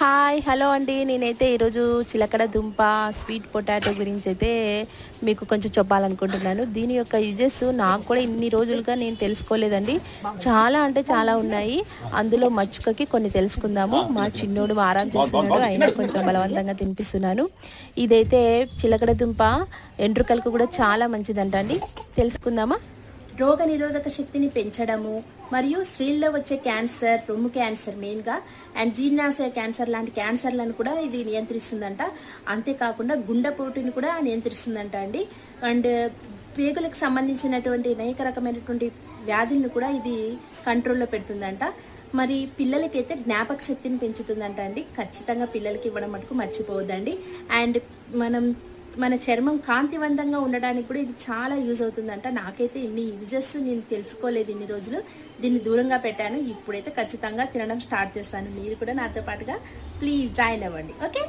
Hi hello అండి. నేనైతే ఈరోజు చిలకడ దుంప స్వీట్ పొటాటో గురించి అయితే మీకు కొంచెం చెప్పాలనుకుంటున్నాను. దీని యొక్క యూజెస్ నాకు కూడా ఇన్ని రోజులుగా నేను తెలుసుకోలేదండి. చాలా అంటే చాలా ఉన్నాయి. అందులో మచ్చుకకి కొన్ని తెలుసుకుందాము. మా చిన్నోడు ఆరాం చేస్తున్నాడు. అయినా కొంచెం బలవంతంగా తినిపిస్తున్నాను. ఇదైతే చిలకడ దుంప ఎండ్రుకలకు కూడా చాలా మంచిదంట అండి తెలుసుకుందామా? రోగ నిరోధక శక్తిని పెంచడము మరియు స్త్రీల్లో వచ్చే క్యాన్సర్ రొమ్ము క్యాన్సర్ మెయిన్గా అండ్ జీర్ణాశయ క్యాన్సర్ లాంటి క్యాన్సర్లను కూడా ఇది నియంత్రిస్తుందంట. అంతేకాకుండా గుండెపోటుని కూడా నియంత్రిస్తుందంట అండి. అండ్ పేగులకు సంబంధించినటువంటి అనేక రకమైనటువంటి వ్యాధులను కూడా ఇది కంట్రోల్లో పెడుతుందంట. మరి పిల్లలకైతే జ్ఞాపక శక్తిని పెంచుతుందంట అండి. ఖచ్చితంగా పిల్లలకి ఇవ్వడం మటుకు మర్చిపోవద్దండి. అండ్ మనం మన చర్మం కాంతివంతంగా ఉండడానికి కూడా ఇది చాలా యూజ్ అవుతుందంట. నాకైతే ఇన్ని యూజెస్ నేను తెలుసుకోలేదు ఇన్ని రోజులు. దీన్ని దూరంగా పెట్టాను. ఇప్పుడైతే ఖచ్చితంగా తినడం స్టార్ట్ చేస్తాను. మీరు కూడా నాతో పాటుగా ప్లీజ్ జాయిన్ అవ్వండి. ఓకే?